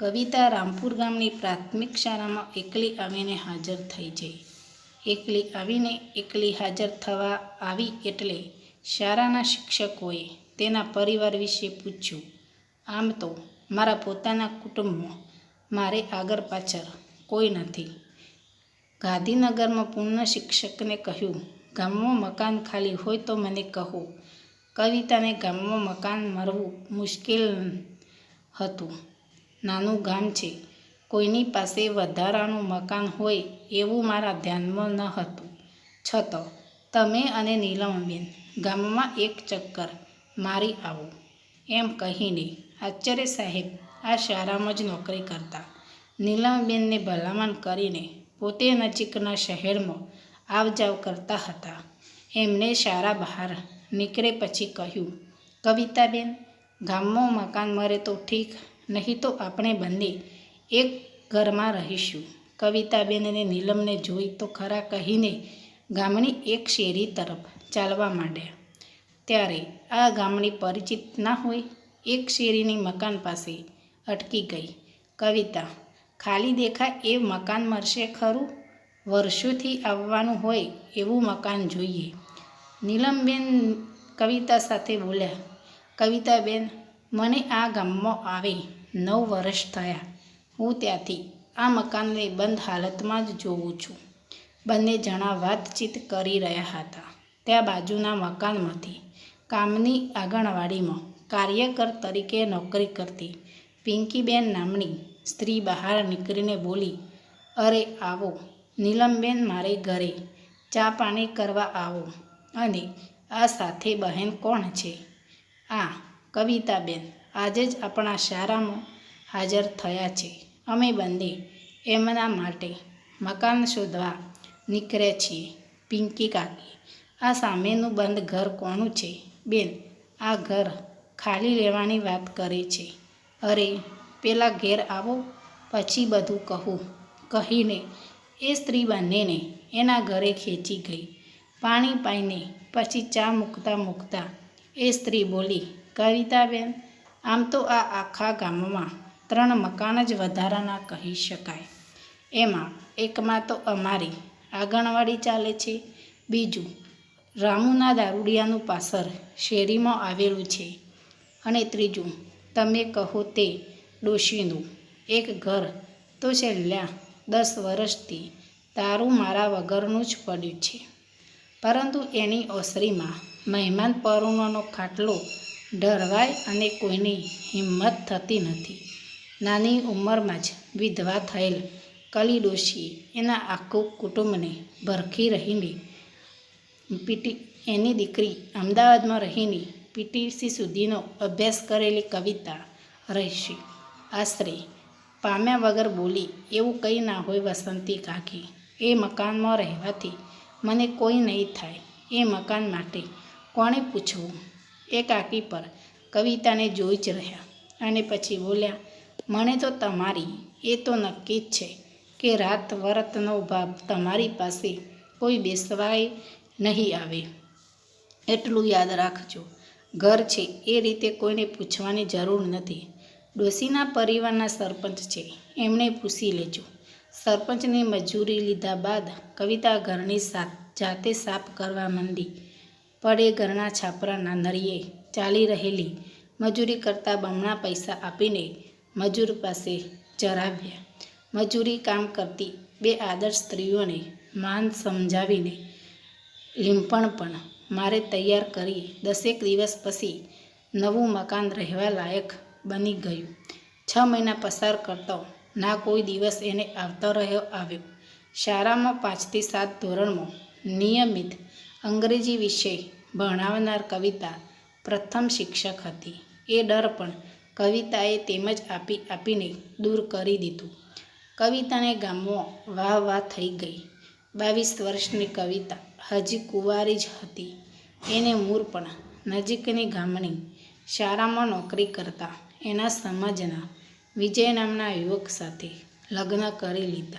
કવિતા રામપુર ગામની પ્રાથમિક શાળામાં એકલી આવીને હાજર થઈ જઈ. એકલી આવીને એકલી હાજર થવા આવી એટલે શાળાના શિક્ષકોએ તેના પરિવાર વિશે પૂછ્યું, આમ તો મારા પોતાના કુટુંબમાં મારે આગળ પાછળ કોઈ નથી. ગાંધીનગરમાં પૂર્ણ શિક્ષકને કહ્યું, ગામમાં મકાન ખાલી હોય તો મને કહો. કવિતાને ગામમાં મકાન મળવું મુશ્કેલ હતું. નાનું ગામ છે. કોઈની પાસે વધારાનું મકાન હોય એવું મારા ધ્યાનમાં ન હતું. છતાં, તમે અને નીલમબેન, ગામમાં એક ચક્કર, મારી આવો. એમ કહીને આચાર્ય સાહેબ આ શાળામાં જ નોકરી કરતા. નીલમબેનને ભલામણ કરીને પોતે નજીકના શહેરમાં આવ જાવ કરતા હતા. એમને શાળા બહાર નીકળે પછી કહ્યું, કવિતાબેન, ગામમાં મકાન મળે તો ઠીક નહીં તો આપણે બંને એક ઘરમાં રહીશું. કવિતાબેન અને નીલમને જોઈ તો ખરા કહીને ગામની એક શેરી તરફ ચાલવા માંડ્યા. ત્યારે આ ગામની પરિચિત ના હોય, એક શેરીની મકાન પાસે અટકી ગઈ. કવિતા, ખાલી દેખાય એ મકાન મળશે ખરું? વર્ષોથી આવવાનું હોય એવું મકાન જોઈએ. નીલમબેન કવિતા સાથે બોલ્યા, કવિતાબેન, મને આ ગામમાં આવે. નવ વર્ષ થયા. હું ત્યાંથી આ મકાનને બંધ હાલતમાં જ જોઉં છું. બંને જણા વાતચીત કરી રહ્યા હતા. ત્યાં બાજુના મકાનમાંથી કામની આંગણવાડીમાં કાર્યકર તરીકે નોકરી કરતી પિંકીબેન નામની સ્ત્રી બહાર નીકળીને બોલી, અરે આવો, નીલમબેન મારે ઘરે ચા પાણી કરવા આવો. અને આ સાથે બહેન કોણ છે? આ કવિતાબેન. આજે જ આપણા શાળામાં હાજર થયા છે. અમે બંને એમના માટે મકાન શોધવા નીકળ્યા છીએ. પિંકી કાકી, આ સામેનું બંધ ઘર કોનું છે? બેન, આ ઘર ખાલી લેવાની વાત કરે છે. અરે, પેલા ઘેર આવો, પછી બધું કહું. કહીને એ સ્ત્રી બંનેને એના ઘરે ખેંચી ગઈ. પાણી પાઈને પછી ચા મૂકતા મૂકતા એ સ્ત્રી બોલી, કવિતાબેન આમ તો આ આખા ગામમાં ત્રણ મકાન જ વધારાના કહી શકાય. એમાં એકમાં તો અમારી આંગણવાડી ચાલે છે, બીજું રામુના દારૂડિયાનું પાસર શેરીમાં આવેલું છે અને ત્રીજું તમે કહો તે ડોશીનું એક ઘર તો છેલ્લા દસ વર્ષથી તારું મારા વગરનું જ પડ્યું છે. પરંતુ એની ઓસરીમાં મહેમાન પરુણોનો ખાટલો ઢળવાય અને કોઈની હિંમત થતી નથી. નાની ઉંમરમાં જ વિધવા થયેલ કલી ડોશીએ એના આખું કુટુંબને ભરખી રહીને પીટી, એની દીકરી અમદાવાદમાં રહીને પીટીસી સુધીનો અભ્યાસ કરેલી કવિતા રહેશે. આશરે પામ્યા વગર બોલી એવું કંઈ ના હોય વસંતી કાકી. એ મકાનમાં રહેવાથી મને કોઈ નહીં થાય. એ મકાન માટે કોણે પૂછવું? એ કાકી પર કવિતાને જોઈ જ રહ્યા અને પછી બોલ્યા, મને તો તમારી, એ તો નક્કી જ છે કે રાત વરતનો ભાવ તમારી પાસે કોઈ બેસવાય નહીં આવે. એટલું યાદ રાખજો, ઘર છે, એ રીતે કોઈને પૂછવાની જરૂર નથી. ડોશીના પરિવારના સરપંચ છે, એમણે પૂછી લેજો. સરપંચની મજૂરી લીધા બાદ કવિતા ઘરની જાતે સાફ કરવા માંડી. પડે ઘરના છાપરાના નળીએ ચાલી રહેલી મજૂરી કરતા બમણા પૈસા આપીને મજૂર પાસે ચરાવ્યા. મજૂરી કામ કરતી બે આદર્શ સ્ત્રીઓને માન સમજાવીને, લીંપણ પણ મારે તૈયાર કરી દસેક દિવસ પછી નવું મકાન રહેવા લાયક બની ગયું. છ મહિના પસાર કરતો ના કોઈ દિવસ એને આવતો રહ્યો આવ્યો. શાળામાં પાંચથી સાત ધોરણમાં નિયમિત અંગ્રેજી વિષય ભણાવનાર કવિતા પ્રથમ શિક્ષક હતી. એ ડર પણ કવિતાએ તેમજ આપી આપીને દૂર કરી દીધું. કવિતાને ગામમાં વાહ વાહ થઈ ગઈ. બાવીસ વર્ષની કવિતા હજી કુંવારી જ હતી. એને મૂર પણ નજીકની ગામની શાળામાં નોકરી કરતા એના સમાજના વિજય નામના યુવક સાથે લગ્ન કરી લીધા.